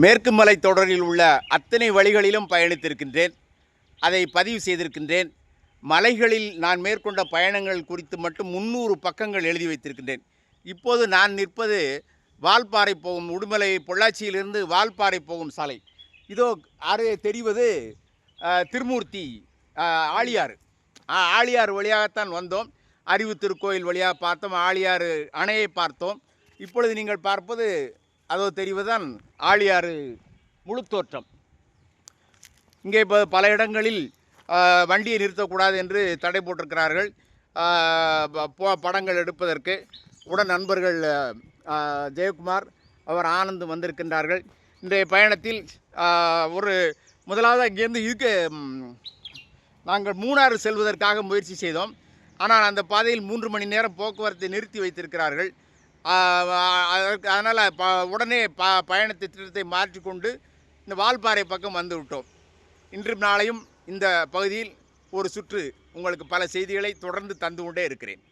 மேற்கு மலை தொடரில் உள்ள அத்தனை வழிகளிலும் பயணித்திருக்கின்றேன். அதை பதிவு செய்திருக்கின்றேன். மலைகளில் நான் மேற்கொண்ட பயணங்கள் குறித்து மட்டும் முந்நூறு பக்கங்கள் எழுதி வைத்திருக்கின்றேன். இப்போது நான் நிற்பது வால்பாறை போகும் உடுமலை பொள்ளாச்சியிலிருந்து வால்பாறை போகும் சாலை. இதோ அரு தெரிவது திருமூர்த்தி ஆழியாறு. ஆழியாறு வழியாகத்தான் வந்தோம். அறிவு திருக்கோயில் வழியாக பார்த்தோம். ஆழியாறு அணையை பார்த்தோம். இப்பொழுது நீங்கள் பார்ப்பது அதோ தெரிவதுதான் ஆழியாறு முழு தோற்றம். இங்கே இப்போ பல இடங்களில் வண்டியை நிறுத்தக்கூடாது என்று தடை போட்டிருக்கிறார்கள். போ- படங்கள் எடுப்பதற்கு உடன் நண்பர்கள் ஜெயக்குமார் அவர் ஆனந்த் வந்திருக்கின்றார்கள். இன்றைய பயணத்தில் ஒரு முதலாவது இங்கேருந்து இருக்க நாங்கள் மூணாறு செல்வதற்காக முயற்சி செய்தோம். ஆனால் அந்த பாதையில் மூன்று மணி நேரம் போக்குவரத்தை நிறுத்தி வைத்திருக்கிறார்கள். அதனால் ப உடனே ப பயண திட்டத்தை மாற்றிக்கொண்டு இந்த வால்பாறை பக்கம் வந்து விட்டோம். இன்றும் நாளையும் இந்த பகுதியில் ஒரு சுற்று உங்களுக்கு பல செய்திகளை தொடர்ந்து தந்து கொண்டே இருக்கிறேன்.